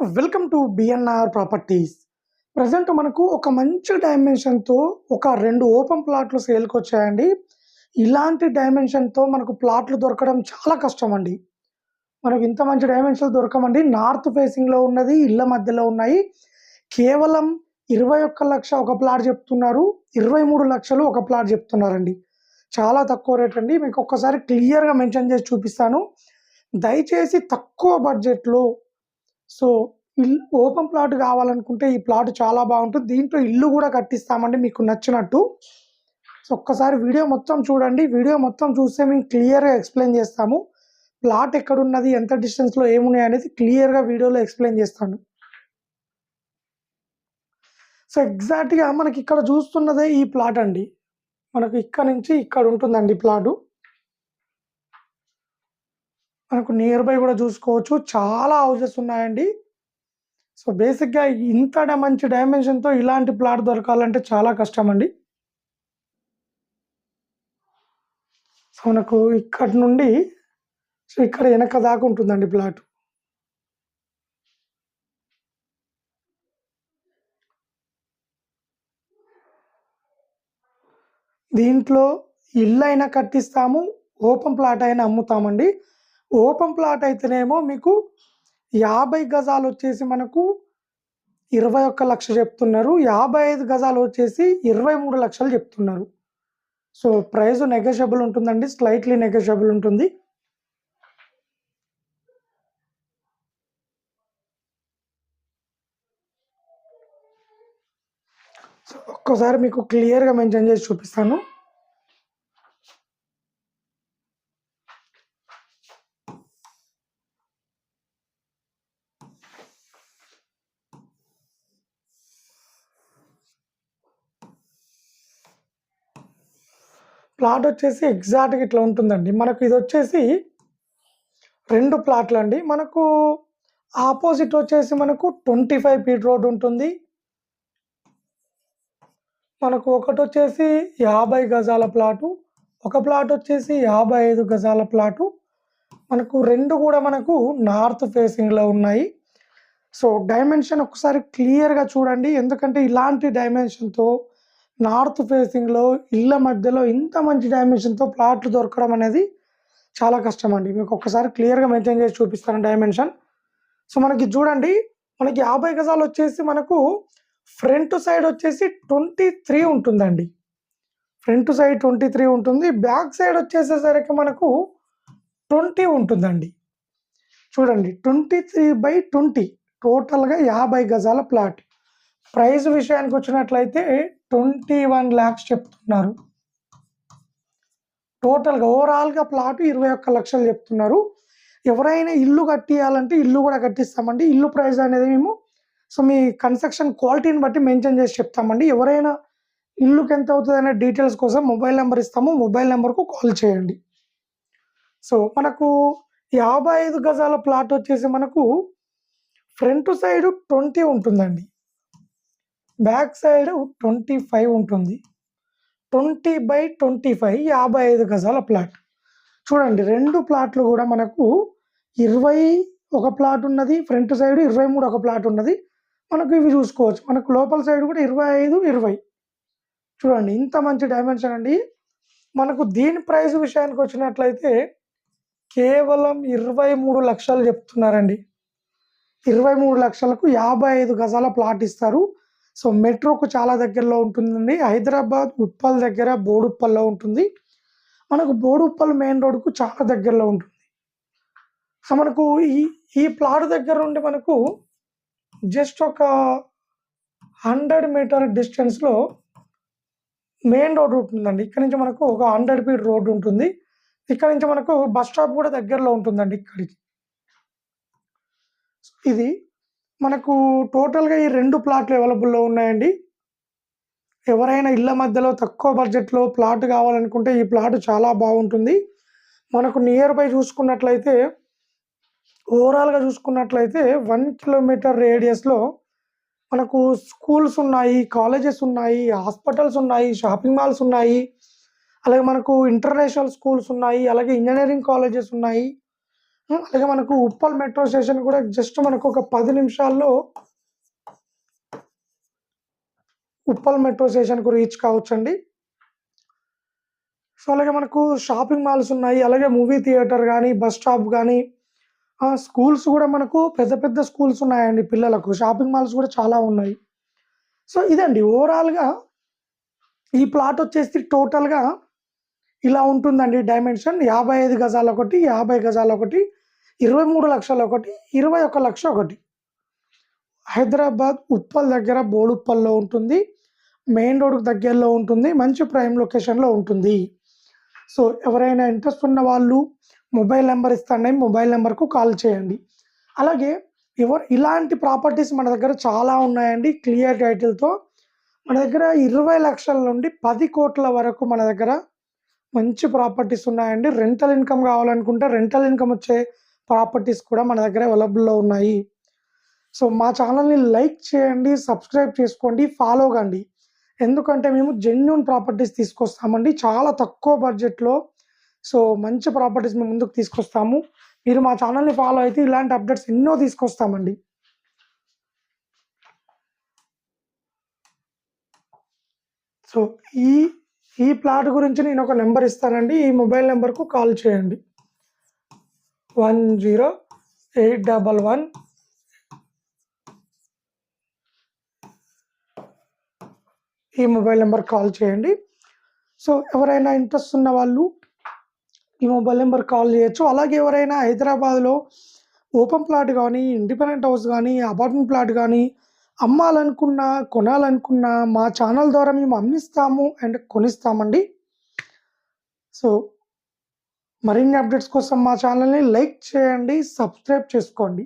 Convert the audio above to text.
Welcome to BNR properties. Present మనకు ఒక మంచి డైమెన్షన్తో ఒక రెండు ఓపెన్ ప్లాట్లు సేల్కి వచ్చాయండి. ఇలాంటి డైమెన్షన్తో మనకు ప్లాట్లు దొరకడం చాలా కష్టం అండి మనకు ఇంత మంచి డైమెన్షన్ దొరకమండి. నార్త్ ఫేసింగ్లో ఉన్నది ఇళ్ళ మధ్యలో ఉన్నాయి. కేవలం ఇరవై ఒక్క లక్ష ఒక ప్లాట్ చెప్తున్నారు. ఇరవై మూడు లక్షలు ఒక ప్లాట్ చెప్తున్నారండి. చాలా తక్కువ రేట్ అండి. మీకు ఒక్కసారి క్లియర్గా మెన్షన్ చేసి చూపిస్తాను. దయచేసి తక్కువ బడ్జెట్లో సో ఇల్లు ఓపెన్ ప్లాట్ కావాలనుకుంటే ఈ ప్లాట్ చాలా బాగుంటుంది. దీంట్లో ఇల్లు కూడా కట్టిస్తామండి మీకు నచ్చినట్టు. సో ఒక్కసారి వీడియో మొత్తం చూడండి. వీడియో మొత్తం చూస్తే మేము క్లియర్గా ఎక్స్ప్లెయిన్ చేస్తాము. ప్లాట్ ఎక్కడున్నది ఎంత డిస్టెన్స్లో ఏమున్నాయి అనేది క్లియర్గా వీడియోలో ఎక్స్ప్లెయిన్ చేస్తాను. సో ఎగ్జాక్ట్గా మనకి ఇక్కడ చూస్తున్నదే ఈ ప్లాట్ అండి. మనకు ఇక్కడ నుంచి ఇక్కడ ఉంటుందండి ప్లాటు. మనకు నియర్ బై కూడా చూసుకోవచ్చు. చాలా హౌసెస్ ఉన్నాయండి. సో బేసిక్గా ఇంత మంచి డైమెన్షన్తో ఇలాంటి ప్లాట్ దొరకాలంటే చాలా కష్టం అండి సో మనకు ఇక్కడ నుండి సో ఇక్కడ వెనక దాకా ఉంటుందండి ప్లాట్ దీంట్లో ఇల్లు అయినా కట్టిస్తాము ఓపెన్ ప్లాట్ అయినా అమ్ముతామండి. ఓపెన్ ప్లాట్ అయితేనేమో మీకు యాభై గజాలు వచ్చేసి మనకు ఇరవై ఒక్క లక్ష చెప్తున్నారు. యాభై ఐదు గజాలు వచ్చేసి ఇరవై మూడు లక్షలు చెప్తున్నారు. సో ప్రైస్ నెగోషియబుల్ ఉంటుందండి. స్లైట్లీ నెగోషియబుల్ ఉంటుంది. సో ఒక్కసారి మీకు క్లియర్గా మెన్షన్ చేసి చూపిస్తాను. ప్లాట్ వచ్చేసి ఎగ్జాక్ట్గా ఇట్లా ఉంటుందండి. మనకు ఇది వచ్చేసి రెండు ప్లాట్లు అండి. మనకు ఆపోజిట్ వచ్చేసి మనకు ట్వంటీ ఫైవ్ ఫీట్ రోడ్ ఉంటుంది. మనకు ఒకటి వచ్చేసి యాభై గజాల ప్లాటు ఒక ప్లాట్ వచ్చేసి యాభై ఐదు గజాల ప్లాటు. మనకు రెండు కూడా మనకు నార్త్ ఫేసింగ్లో ఉన్నాయి. సో డైమెన్షన్ ఒకసారి క్లియర్గా చూడండి. ఎందుకంటే ఇలాంటి డైమెన్షన్తో నార్త్ ఫేసింగ్లో ఇళ్ళ మధ్యలో ఇంత మంచి డైమెన్షన్తో ప్లాట్లు దొరకడం అనేది చాలా కష్టం అండి మీకు ఒక్కసారి క్లియర్గా మెయింటైన్ చేసి చూపిస్తాను డైమెన్షన్. సో మనకి చూడండి మనకి యాభై గజాలు వచ్చేసి మనకు ఫ్రంట్ సైడ్ వచ్చేసి ట్వంటీ త్రీ ఉంటుందండి. ఫ్రంట్ సైడ్ ట్వంటీ త్రీ ఉంటుంది బ్యాక్ సైడ్ వచ్చేసేసరికి మనకు ట్వంటీ ఉంటుందండి. చూడండి ట్వంటీ త్రీ బై ట్వంటీ టోటల్గా యాభై గజాల ప్లాట్. ప్రైజ్ విషయానికి వచ్చినట్లయితే ట్వంటీ వన్ ల్యాక్స్ చెప్తున్నారు. టోటల్గా ఓవరాల్గా ప్లాట్ ఇరవై ఒక్క లక్షలు చెప్తున్నారు. ఎవరైనా ఇల్లు కట్టియాలంటే ఇల్లు కూడా కట్టిస్తామండి. ఇల్లు ప్రైస్ అనేది మేము సో మీ కన్స్ట్రక్షన్ క్వాలిటీని బట్టి మెన్షన్ చేసి చెప్తామండి. ఎవరైనా ఇల్లుకి ఎంత అవుతుంది అనే డీటెయిల్స్ కోసం మొబైల్ నెంబర్ ఇస్తాము. మొబైల్ నెంబర్కు కాల్ చేయండి. సో మనకు యాభై ఐదు గజాల ప్లాట్ వచ్చేసి మనకు ఫ్రంట్ సైడ్ ట్వంటీ ఉంటుందండి. బ్యాక్ సైడ్ ట్వంటీ ఫైవ్ ఉంటుంది. ట్వంటీ బై ట్వంటీ ఫైవ్ యాభై ఐదు గజాల ప్లాట్. చూడండి రెండు ప్లాట్లు కూడా మనకు ఇరవై ఒక ప్లాట్ ఉన్నది ఫ్రంట్ సైడ్ ఇరవై మూడు ఒక ప్లాట్ ఉన్నది. మనకు ఇవి చూసుకోవచ్చు. మనకు లోపల సైడ్ కూడా ఇరవై ఐదు ఇరవై. చూడండి ఇంత మంచి డైమెన్షన్ అండి. మనకు దీని ప్రైస్ విషయానికి వచ్చినట్లయితే కేవలం ఇరవై మూడు లక్షలు చెప్తున్నారండి. ఇరవై మూడు లక్షలకు యాభై ఐదు గజాల ప్లాట్ ఇస్తారు. సో మెట్రోకు చాలా దగ్గరలో ఉంటుందండి. హైదరాబాద్ ఉప్పల్ దగ్గర బోడుప్పల్లో ఉంటుంది. మనకు బోడుప్పల్ మెయిన్ రోడ్కు చాలా దగ్గరలో ఉంటుంది. సో మనకు ఈ ఈ ప్లాట్ దగ్గర నుండి మనకు జస్ట్ ఒక హండ్రెడ్ మీటర్ డిస్టెన్స్లో మెయిన్ రోడ్ ఉంటుందండి. ఇక్కడ నుంచి మనకు ఒక హండ్రెడ్ ఫీట్ రోడ్ ఉంటుంది. ఇక్కడ నుంచి మనకు బస్ స్టాప్ కూడా దగ్గరలో ఉంటుందండి ఇక్కడికి. ఇది మనకు టోటల్గా ఈ రెండు ప్లాట్లు అవైలబుల్లో ఉన్నాయండి. ఎవరైనా ఇళ్ళ మధ్యలో తక్కువ బడ్జెట్లో ప్లాట్ కావాలనుకుంటే ఈ ప్లాట్ చాలా బాగుంటుంది. మనకు నియర్ బై చూసుకున్నట్లయితే ఓవరాల్గా చూసుకున్నట్లయితే వన్ కిలోమీటర్ రేడియస్లో మనకు స్కూల్స్ ఉన్నాయి కాలేజెస్ ఉన్నాయి హాస్పిటల్స్ ఉన్నాయి షాపింగ్ మాల్స్ ఉన్నాయి అలాగే మనకు ఇంటర్నేషనల్ స్కూల్స్ ఉన్నాయి అలాగే ఇంజనీరింగ్ కాలేజెస్ ఉన్నాయి. అలాగే మనకు ఉప్పల్ మెట్రో స్టేషన్ కూడా జస్ట్ మనకు ఒక పది నిమిషాల్లో ఉప్పల్ మెట్రో స్టేషన్‌కు రీచ్ కావచ్చండి. సో, అలాగే మనకు షాపింగ్ మాల్స్ ఉన్నాయి. అలాగే మూవీ థియేటర్ కానీ బస్ స్టాప్ కానీ స్కూల్స్ కూడా మనకు పెద్ద పెద్ద స్కూల్స్ ఉన్నాయండి పిల్లలకు. షాపింగ్ మాల్స్ కూడా చాలా ఉన్నాయి. సో, ఇదండి ఓవరాల్‌గా ఈ ప్లాట్ వచ్చేసి టోటల్‌గా ఇలా ఉంటుందండి డైమెన్షన్ యాభై ఐదు గజాలు ఒకటి యాభై గజాలు ఒకటి, 21,00,000 ఒకటి. ఇరవై ఒక లక్ష ఒకటి హైదరాబాద్ ఉప్పల్ దగ్గర బోడుప్పల్లో ఉంటుంది. మెయిన్ రోడ్‌కి దగ్గరలో ఉంటుంది. మంచి ప్రైమ్ లొకేషన్‌లో ఉంటుంది. సో, ఎవరైనా ఇంట్రెస్ట్ ఉన్న వాళ్ళు మొబైల్ నెంబర్ ఇస్తాను. మొబైల్ నెంబర్కు కాల్ చేయండి. అలాగే ఎవరు ఇలాంటి ప్రాపర్టీస్ మన దగ్గర చాలా ఉన్నాయండి క్లియర్ టైటిల్‌తో. మన దగ్గర ఇరవై లక్షల నుండి పది కోట్ల వరకు మన దగ్గర మంచి ప్రాపర్టీస్ ఉన్నాయండి. రెంటల్ ఇన్‌కమ్ కావాలనుకుంటే రెంటల్ ఇన్‌కమ్ వచ్చే ప్రాపర్టీస్ కూడా మన దగ్గర అవైలబుల్‌లో ఉన్నాయి. సో, మా ఛానల్ని లైక్ చేయండి, సబ్స్క్రైబ్ చేసుకోండి, ఫాలో కండి. ఎందుకంటే మేము జెన్యున్ ప్రాపర్టీస్ తీసుకొస్తామండి. చాలా తక్కువ బడ్జెట్‌లో సో, మంచి ప్రాపర్టీస్ మేము ముందుకు తీసుకొస్తాము. మీరు మా ఛానల్ని ఫాలో అయితే ఇలాంటి అప్డేట్స్ ఎన్నో తీసుకొస్తామండి. సో, ఈ ఈ ప్లాట్ గురించి నేను ఒక నెంబర్ ఇస్తానండి. ఈ మొబైల్ నెంబర్కు కాల్ చేయండి. 10811 ఈ మొబైల్ నెంబర్ కాల్ చేయండి. సో, ఎవరైనా ఇంట్రెస్ట్ ఉన్న వాళ్ళు ఈ మొబైల్ నెంబర్ కాల్ చేయొచ్చు. అలాగే ఎవరైనా హైదరాబాద్‌లో ఓపెన్ ప్లాట్ కానీ ఇండిపెండెంట్ హౌస్ కానీ అపార్ట్మెంట్ ప్లాట్ కానీ అమ్మాలనుకున్నా, కొనాలనుకున్నా మా ఛానల్ ద్వారా మేము అమ్మిస్తాము అండ్ కొనిస్తామండి. సో, మరిన్ని అప్డేట్స్ కోసం మా ఛానల్ని లైక్ చేయండి, సబ్స్క్రైబ్ చేసుకోండి.